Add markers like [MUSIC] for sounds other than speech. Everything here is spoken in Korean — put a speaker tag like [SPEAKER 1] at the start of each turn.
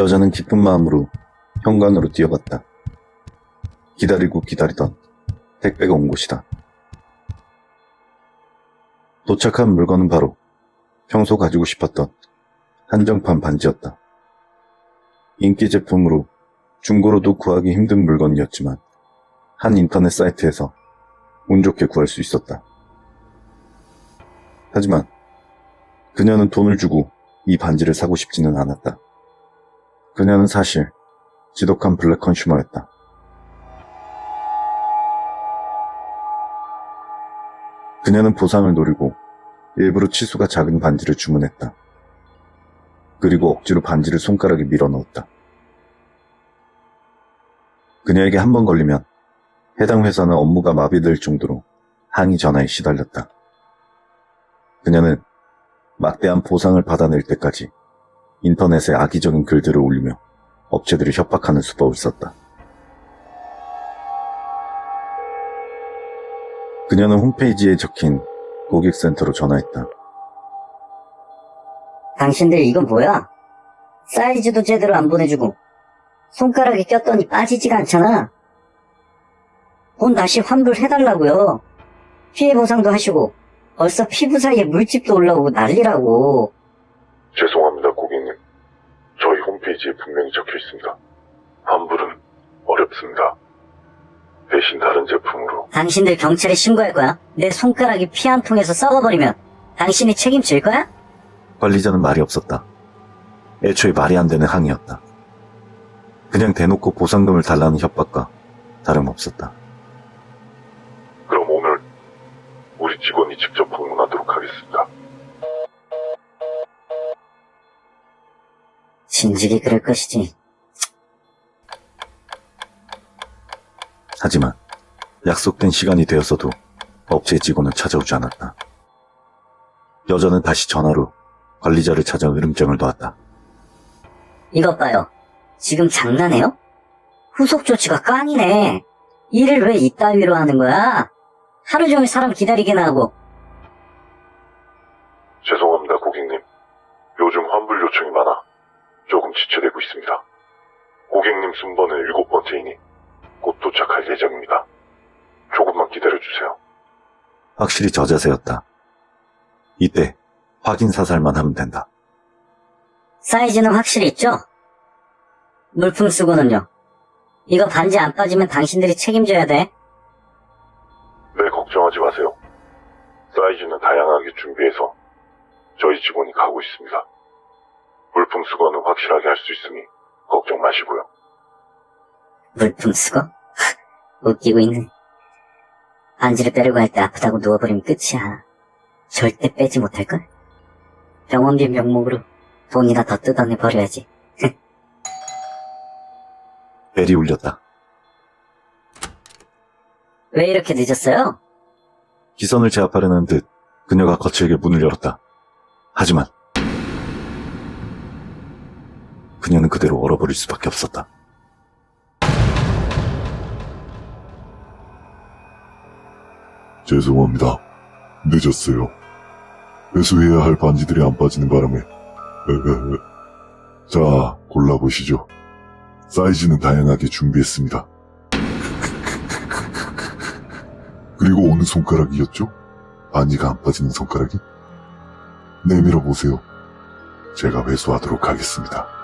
[SPEAKER 1] 여자는 기쁜 마음으로 현관으로 뛰어갔다. 기다리고 기다리던 택배가 온 곳이다. 도착한 물건은 바로 평소 가지고 싶었던 한정판 반지였다. 인기 제품으로 중고로도 구하기 힘든 물건이었지만 한 인터넷 사이트에서 운 좋게 구할 수 있었다. 하지만 그녀는 돈을 주고 이 반지를 사고 싶지는 않았다. 그녀는 사실 지독한 블랙 컨슈머였다. 그녀는 보상을 노리고 일부러 치수가 작은 반지를 주문했다. 그리고 억지로 반지를 손가락에 밀어 넣었다. 그녀에게 한 번 걸리면 해당 회사는 업무가 마비될 정도로 항의 전화에 시달렸다. 그녀는 막대한 보상을 받아낼 때까지 인터넷에 악의적인 글들을 올리며 업체들을 협박하는 수법을 썼다. 그녀는 홈페이지에 적힌 고객센터로 전화했다.
[SPEAKER 2] 당신들 이건 뭐야? 사이즈도 제대로 안 보내주고 손가락에 꼈더니 빠지지가 않잖아. 돈 다시 환불해달라고요. 피해 보상도 하시고 벌써 피부 사이에 물집도 올라오고 난리라고.
[SPEAKER 3] 죄송합니다, 고객님. 저희 홈페이지에 분명히 적혀 있습니다. 환불은 어렵습니다. 대신 다른 제품으로
[SPEAKER 2] 당신들 경찰에 신고할 거야? 내 손가락이 피 한 통에서 썩어버리면 당신이 책임질 거야?
[SPEAKER 1] 관리자는 말이 없었다. 애초에 말이 안 되는 항의였다. 그냥 대놓고 보상금을 달라는 협박과 다름없었다.
[SPEAKER 3] 그럼 오늘 우리 직원이 직접 방문하도록 하겠습니다.
[SPEAKER 2] 진즉이 그럴 것이지.
[SPEAKER 1] 하지만 약속된 시간이 되었어도 업체 직원은 찾아오지 않았다. 여자는 다시 전화로 관리자를 찾아 으름장을 놓았다.
[SPEAKER 2] 이것 봐요. 지금 장난해요? 후속 조치가 깡이네. 일을 왜 이따위로 하는 거야? 하루 종일 사람 기다리게나 하고
[SPEAKER 3] 죄송합니다, 고객님. 요즘 환불 요청이 많아 조금 지체되고 있습니다. 고객님 순번은 일곱 번째이니 곧 도착할 예정입니다. 조금만 기다려주세요.
[SPEAKER 1] 확실히 저자세였다. 이때 확인 사살만 하면 된다.
[SPEAKER 2] 사이즈는 확실히 있죠? 물품 쓰고는요. 이거 반지 안 빠지면 당신들이 책임져야 돼.
[SPEAKER 3] 네, 걱정하지 마세요. 사이즈는 다양하게 준비해서 저희 직원이 가고 있습니다. 물품 수거는 확실하게 할 수 있으니 걱정 마시고요.
[SPEAKER 2] 물품 쓰고? 웃기고 있네. 반지를 빼려고 할 때 아프다고 누워버리면 끝이야. 절대 빼지 못할걸? 병원비 명목으로 돈이나 더 뜯어내 버려야지. [LAUGHS]
[SPEAKER 1] 벨이 울렸다.
[SPEAKER 2] 왜 이렇게 늦었어요?
[SPEAKER 1] 기선을 제압하려는 듯 그녀가 거칠게 문을 열었다. 하지만 그녀는 그대로 얼어버릴 수밖에 없었다.
[SPEAKER 4] 죄송합니다. 늦었어요. 회수해야 할 반지들이 안 빠지는 바람에. [LAUGHS] 자, 골라보시죠. 사이즈는 다양하게 준비했습니다. [LAUGHS] 그리고 어느 손가락이었죠? 반지가 안 빠지는 손가락이? 내밀어 보세요. 제가 회수하도록 하겠습니다.